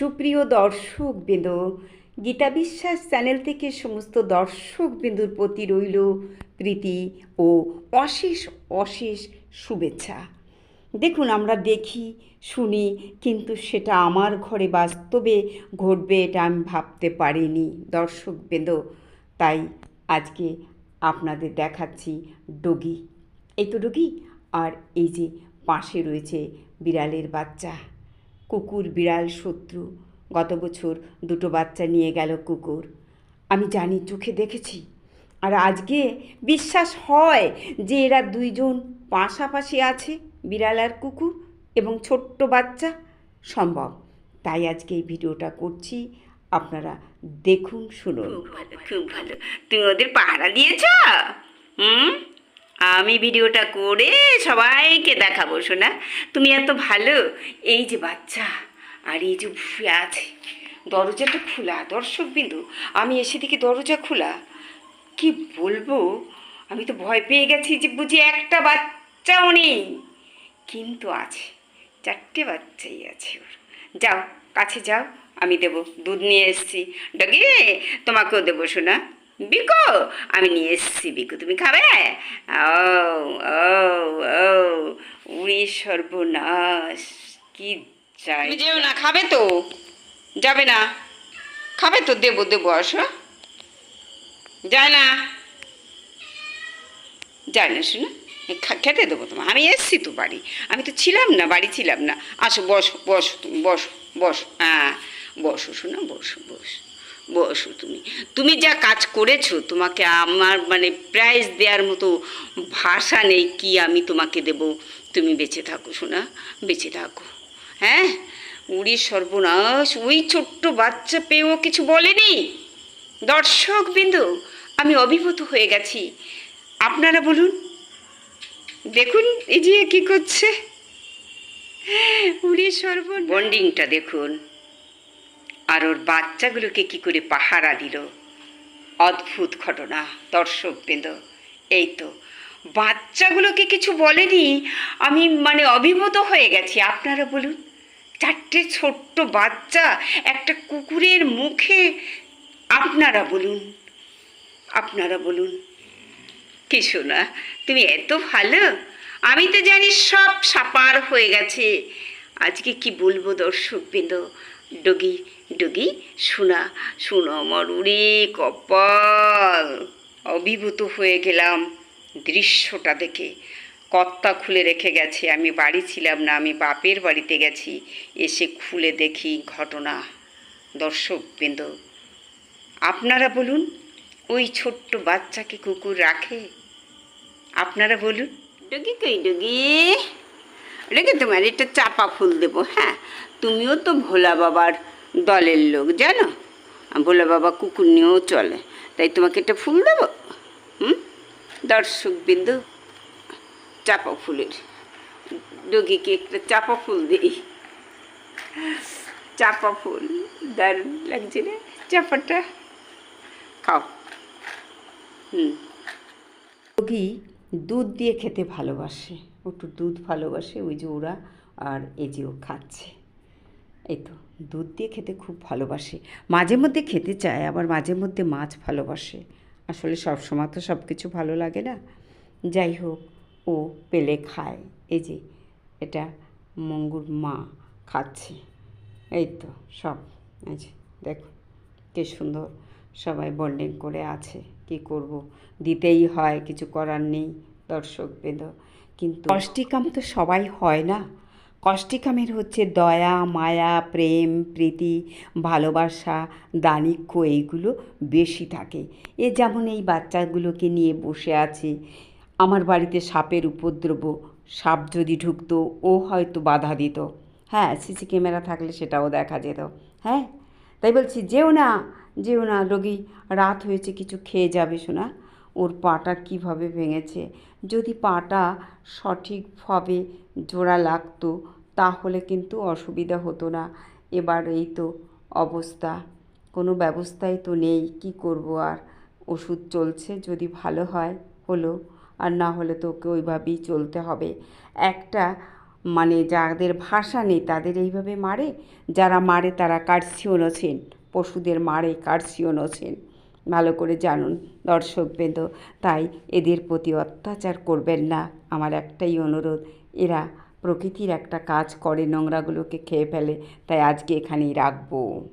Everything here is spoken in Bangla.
সুপ্রিয় দর্শক বৃন্দ গীতা বিশ্বাস চ্যানেল থেকে সমস্ত দর্শক বিন্দুর প্রতি রইল প্রীতি ও অশেষ অশেষ শুভেচ্ছা। দেখুন, আমরা দেখি, শুনি, কিন্তু সেটা আমার ঘরে বাস্তবে ঘটবে এটা আমি ভাবতে পারিনি দর্শক বৃন্দ তাই আজকে আপনাদের দেখাচ্ছি ডগি। এই তো ডগি, আর এই যে পাশে রয়েছে বিড়ালের বাচ্চা। কুকুর বিড়াল শত্রু। গত বছর দুটো বাচ্চা নিয়ে গেল কুকুর। আমি জানি চোখে দেখেছি। আর আজকে বিশ্বাস হয় যে এরা দুইজন পাশাপাশি আছে, বিড়াল আর কুকুর এবং ছোট্ট বাচ্চা। সম্ভব। তাই আজকে এই ভিডিওটা করছি। আপনারা দেখুন, শুনুন। খুব ভালো খুব ভালো। তুমি ওদের পাহারা দিয়েছ? হুম? আমি ভিডিওটা করে সবাইকে দেখাবো শোনা তুমি এত ভালো। এই যে বাচ্চা, আর এই যে শুয়ে আছে দরজাটা খোলা দর্শক বিন্দু আমি এসে দেখি দরজা খোলা। কি বলব? আমি তো ভয় পেয়ে গেছি যে বুঝি একটা বাচ্চাও নেই। কিন্তু আছে, চারটে বাচ্চাই আছে ওর। যাও, কাছে যাও, আমি দেব। দুধ নিয়ে এসেছি। ডগি, তোমাকেও দেবো শোনা বিকো? আমি নিয়ে এসেছি বিকু, তুমি খাবে? ও ও ও উড়ি সর্বনাশ, কি চাই যেও না, খাবে তো। যাবে না। খাবে তো, দেবো দেবো, আসো। যায় না। যায় না, শোনা। খেতে দেবো তোমার আমি এসছি তো বাড়ি। আমি তো ছিলাম না, বাড়ি ছিলাম না। আসো, বসো বসো তুমি, বসো বসো। হ্যাঁ বসো, শোনো, বসো বসো। বসো তুমি। তুমি যা কাজ করেছ, তোমাকে আমার মানে প্রাইজ দেওয়ার মতো ভাষা নেই কি আমি তোমাকে দেব। তুমি বেঁচে থাকো শোনা বেঁচে থাকো। হ্যাঁ? উড়ি সর্বনাশ, ওই ছোট্ট বাচ্চা পেয়েও কিছু বলেনি? দর্শক বিন্দু, আমি অভিভূত হয়ে গেছি। আপনারা বলুন, দেখুন, এই যে কি করছে। উড়ি সর্ব বন্ডিংটা দেখুন। আর ওর বাচ্চাগুলোকে কি করে পাহারা দিল? অদ্ভুত ঘটনা, দর্শক বৃন্দ। এই তো, বাচ্চাগুলোকে কিছু বলেনি, আমি মানে অভিভূত হয়ে গেছি। আপনারা বলুন, চারটে ছোট্ট বাচ্চা একটা কুকুরের মুখে, আপনারা বলুন আপনারা বলুন। কিছু না তুমি এত ভালো? আমি তো জানি সব সাপার হয়ে গেছে। আজকে কি বলব দর্শক বৃন্দ? ডগি ডগি শোনা শোনো আমার উড়ে কপাল। অভিভূত হয়ে গেলাম দৃশ্যটা দেখে। কর্তা খুলে রেখে গেছে। আমি বাড়ি ছিলাম না, আমি বাপের বাড়িতে গেছি। এসে খুলে দেখি ঘটনা। দর্শক বৃন্দ আপনারা বলুন, ওই ছোট্ট বাচ্চাকে কুকুর রাখে? আপনারা বলুন। ডুগি কই, ডগি? ডগি তোমার একটা চাপা ফুল দেবো হ্যাঁ? তুমিও তো ভোলা বাবার দলের লোক, জানো? ভোলা বাবা কুকুর নিয়েও চলে। তাই তোমাকে একটা ফুল দেবো? হুম? দর্শক বিন্দু চাপা ফুলের। ডগিকে একটা চাপা ফুল দিই। চাপা ফুল, দারুণ লাগছে রে চাপাটা? খাও। হুম। রোগী দুধ দিয়ে খেতে ভালোবাসে। একটু দুধ ভালোবাসে, ওই যে ওরা আর এই যে ও খাচ্ছে। এই তো, দুধ দিয়ে খেতে খুব ভালোবাসে। মাঝে মধ্যে খেতে চায়, আবার মাঝে মধ্যে মাছ ভালোবাসে। আসলে সব সময় তো সব কিছু ভালো লাগে না। যাই হোক, ও পেলে খায়। এই যে, এটা মঙ্গুর মা খাচ্ছে। এই তো, সব। এই যে, দেখো, কি সুন্দর। সবাই বন্ডিং করে আছে। কি করব? দিতেই হয়, কিছু করার নেই, দর্শক বেদ কিন্তু কষ্টিকাম তো সবাই হয় না। কষ্টিকামের হচ্ছে দয়া, মায়া, প্রেম, প্রীতি, ভালোবাসা, দানিক্য এইগুলো বেশি থাকে। এ যেমন এই বাচ্চাগুলোকে নিয়ে বসে আছে। আমার বাড়িতে সাপের উপদ্রব, সাপ যদি ঢুকতো, ও হয়তো বাধা দিত। হ্যাঁ সিসি ক্যামেরা থাকলে সেটাও দেখা যেত। হ্যাঁ? তাই বলছি, যেও না। যেও না রোগী রাত হয়েছে, কিছু খেয়ে যাবে শোনা ওর পাটা কীভাবে ভেঙেছে? যদি পাটা সঠিকভাবে জোড়া লাগতো, তাহলে কিন্তু অসুবিধা হতো না। এবার এই তো অবস্থা। কোনো ব্যবস্থাই তো নেই, কি করব আর? ওষুধ চলছে, যদি ভালো হয়, হলো। আর না হলে তো ওকে ওইভাবেই চলতে হবে। একটা মানে যাদের ভাষা নেই, তাদের এইভাবে মারে? যারা মারে, তারা কার্সিওনোসেন পশুদের মারে কার্সিওনোসেন ভালো করে জানুন দর্শকবৃন্দ তাই এদের প্রতি অত্যাচার করবেন না। আমার একটাই অনুরোধ, এরা প্রকৃতির একটা কাজ করে, নোংরাগুলোকে খেয়ে ফেলে। তাই আজকে এখানেই রাখব।